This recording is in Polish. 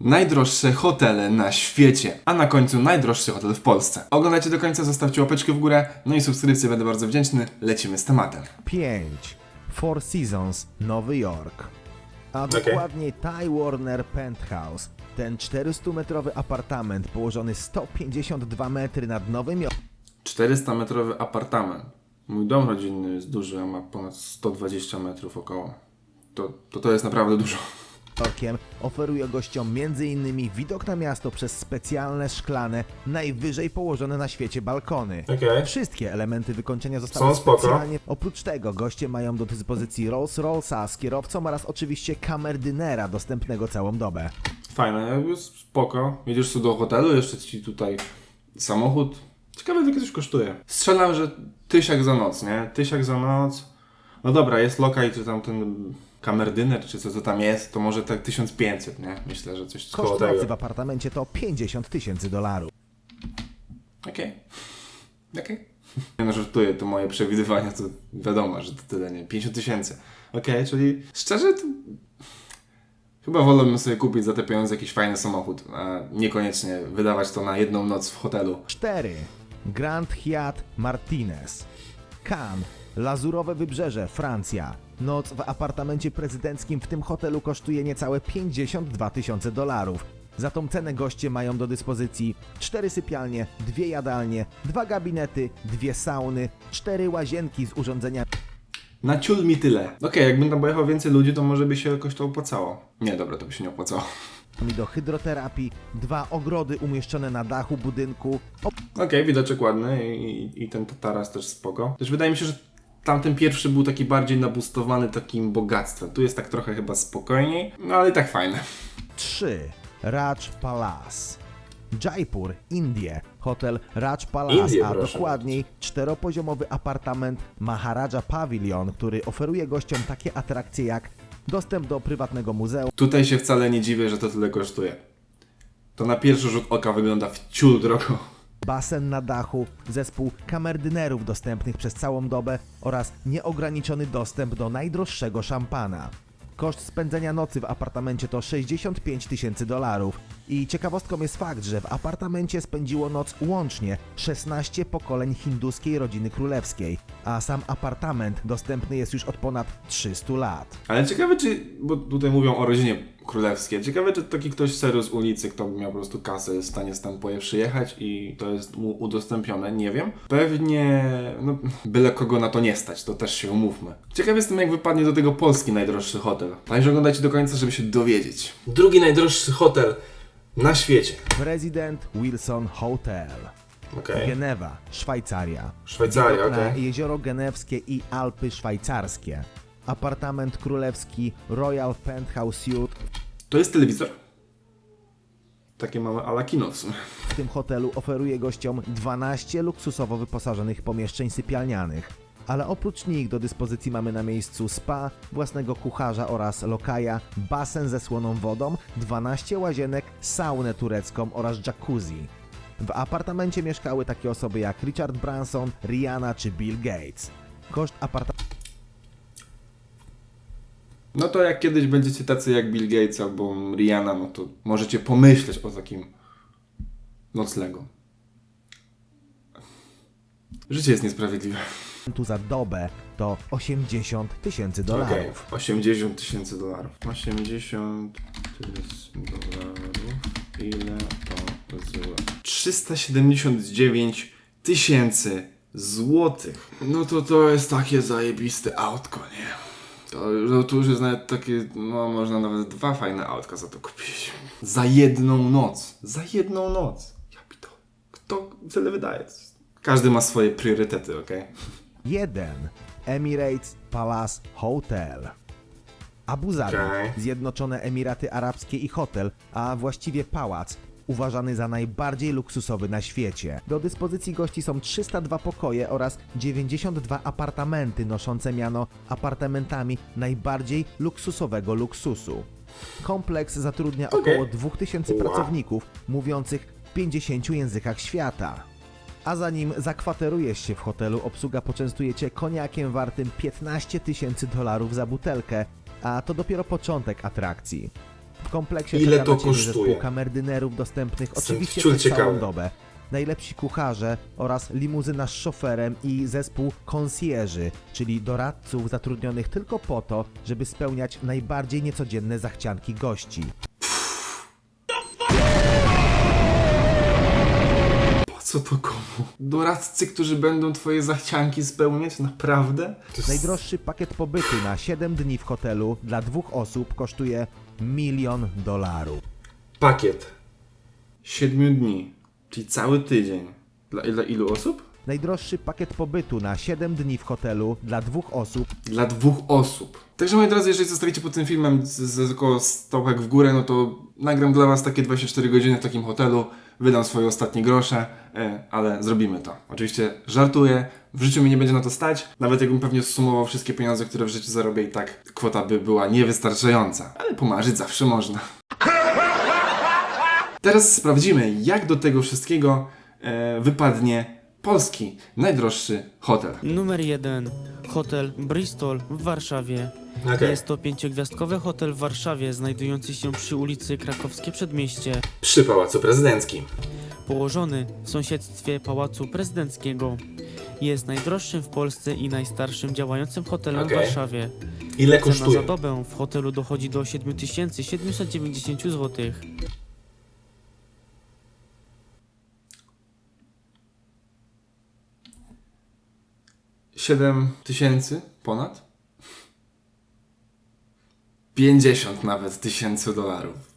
najdroższe hotele na świecie, a na końcu najdroższy hotel w Polsce. Oglądajcie do końca, zostawcie łapeczkę w górę, no i subskrypcję, będę bardzo wdzięczny. Lecimy z tematem. 5. Four Seasons, Nowy Jork. A dokładnie Ty Warner Penthouse. Ten 400-metrowy apartament położony 152 metry nad Nowym 400-metrowy apartament. Mój dom rodzinny jest duży, a ma ponad 120 metrów około. To, to, to jest naprawdę dużo. Jorkiem oferuje gościom m.in. widok na miasto przez specjalne szklane, najwyżej położone na świecie balkony. Okej. Wszystkie elementy wykończenia zostały Są spoko. specjalnie. Oprócz tego goście mają do dyspozycji Rolls Royce'a z kierowcą oraz oczywiście kamerdynera dostępnego całą dobę. Fajne, jakby spoko. Jedziesz tu do hotelu, jeszcze ci tutaj samochód. Ciekawe, ile coś kosztuje. Strzelam, że tysiak za noc, nie? Tysiak za noc. No dobra, jest lokaj, czy tam ten kamerdyner, czy co to tam jest, to może tak 1500, nie? Myślę, że coś koło Koszt nocy w tego. apartamencie to 50 tysięcy dolarów. Okej. Okej. Nie no, żartuję, to moje przewidywania, to wiadomo, że to tyle, nie? 50 tysięcy. Okej, czyli szczerze, to... Chyba wolałbym sobie kupić za te pieniądze jakiś fajny samochód, a niekoniecznie wydawać to na jedną noc w hotelu. 4. Grand Hyatt Martinez. Cannes, Lazurowe Wybrzeże, Francja. Noc w apartamencie prezydenckim w tym hotelu kosztuje niecałe 52 tysiące dolarów. Za tą cenę goście mają do dyspozycji cztery sypialnie, dwie jadalnie, dwa gabinety, dwie sauny, cztery łazienki z urządzeniami Na ciul mi tyle. Okej, jakbym tam pojechał więcej ludzi, to może by się jakoś to opłacało. Nie, dobra, to by się nie opłacało. do hydroterapii, dwa ogrody umieszczone na dachu budynku, Okej, widoczek ładny i, i, i ten taras też spoko. Też wydaje mi się, że tamten pierwszy był taki bardziej nabustowany takim bogactwem. Tu jest tak trochę chyba spokojniej, no ale i tak fajne. 3. Raj Palace. Jaipur, Indie. Hotel Raj Palace, Indie, a proszę dokładniej czteropoziomowy apartament Maharaja Pavilion, który oferuje gościom takie atrakcje jak dostęp do prywatnego muzeum, Tutaj się wcale nie dziwię, że to tyle kosztuje. To na pierwszy rzut oka wygląda w ciul drogo. Basen na dachu, zespół kamerdynerów dostępnych przez całą dobę oraz nieograniczony dostęp do najdroższego szampana. Koszt spędzenia nocy w apartamencie to 65 tysięcy dolarów. I ciekawostką jest fakt, że w apartamencie spędziło noc łącznie 16 pokoleń hinduskiej rodziny królewskiej, a sam apartament dostępny jest już od ponad 300 lat. Ale ciekawe czy, bo tutaj mówią o rodzinie królewskiej, ciekawe czy taki ktoś serio z ulicy, kto by miał po prostu kasę, jest w stanie stamtąd przyjechać i to jest mu udostępnione, nie wiem. Pewnie, no, byle kogo na to nie stać, to też się umówmy. Ciekaw jestem jak wypadnie do tego polski najdroższy hotel. Także oglądajcie do końca, żeby się dowiedzieć. Drugi najdroższy hotel na świecie. President Wilson Hotel. Okej. Genewa, Szwajcaria. Szwajcaria, okej. Na jezioro genewskie i Alpy szwajcarskie. Apartament królewski Royal Penthouse Suite. To jest telewizor? Takie mamy ala kino w sumie. W tym hotelu oferuje gościom 12 luksusowo wyposażonych pomieszczeń sypialnianych. Ale oprócz nich do dyspozycji mamy na miejscu spa, własnego kucharza oraz lokaja, basen ze słoną wodą, 12 łazienek, saunę turecką oraz jacuzzi. W apartamencie mieszkały takie osoby jak Richard Branson, Rihanna czy Bill Gates. Koszt apartamentu No to jak kiedyś będziecie tacy jak Bill Gates albo Rihanna, no to możecie pomyśleć o takim noclegu. Życie jest niesprawiedliwe. za dobę to 80 tysięcy Okej, dolarów. 80 tysięcy dolarów. 80 tysięcy dolarów. Ile to zł? 379 tysięcy złotych. No to to jest takie zajebiste autko, nie? To, no to już jest nawet takie, no można nawet dwa fajne autka za to kupić. Za jedną noc. Za jedną noc. Ja to. Kto tyle wydaje? Każdy ma swoje priorytety, okej? 1. Emirates Palace Hotel. Abu Zabi, Okej. Zjednoczone Emiraty Arabskie i hotel, a właściwie pałac, uważany za najbardziej luksusowy na świecie. Do dyspozycji gości są 302 pokoje oraz 92 apartamenty noszące miano apartamentami najbardziej luksusowego luksusu. Kompleks zatrudnia około 2000 Wow. pracowników mówiących w 50 językach świata. A zanim zakwaterujesz się w hotelu, obsługa poczęstuje cię koniakiem wartym 15 tysięcy dolarów za butelkę, a to dopiero początek atrakcji. W kompleksie Ile czeka to na Ciebie kosztuje? zespół kamerdynerów dostępnych Jestem oczywiście wciul przez całą ciekawy. dobę. Najlepsi kucharze oraz limuzyna z szoferem i zespół concierży, czyli doradców zatrudnionych tylko po to, żeby spełniać najbardziej niecodzienne zachcianki gości. Po co to komu? Doradcy, którzy będą twoje zachcianki spełniać? Naprawdę? To jest... Najdroższy pakiet pobytu na 7 dni w hotelu dla dwóch osób kosztuje milion dolarów. Pakiet. 7 dni. Czyli cały tydzień. Dla, dla ilu osób? Najdroższy pakiet pobytu na 7 dni w hotelu dla dwóch osób Dla dwóch osób. Także moi drodzy, jeżeli zostawicie pod tym filmem z, z około stopek w górę, no to nagram dla was takie 24 godziny w takim hotelu, wydam swoje ostatnie grosze, e, ale zrobimy to. Oczywiście żartuję, w życiu mi nie będzie na to stać, nawet jakbym pewnie sumował wszystkie pieniądze, które w życiu zarobię i tak kwota by była niewystarczająca, ale pomarzyć zawsze można. Teraz sprawdzimy, jak do tego wszystkiego e, wypadnie polski najdroższy hotel. Numer 1. Hotel Bristol w Warszawie. Jest to pięciogwiazdkowy hotel w Warszawie, znajdujący się przy ulicy Krakowskie Przedmieście, Przy Pałacu Prezydenckim. położony w sąsiedztwie Pałacu Prezydenckiego. Jest najdroższym w Polsce i najstarszym działającym hotelem Okej. w Warszawie. Ile Cena za dobę w hotelu dochodzi do 7790 zł. 7 tysięcy ponad? 50 nawet tysięcy dolarów.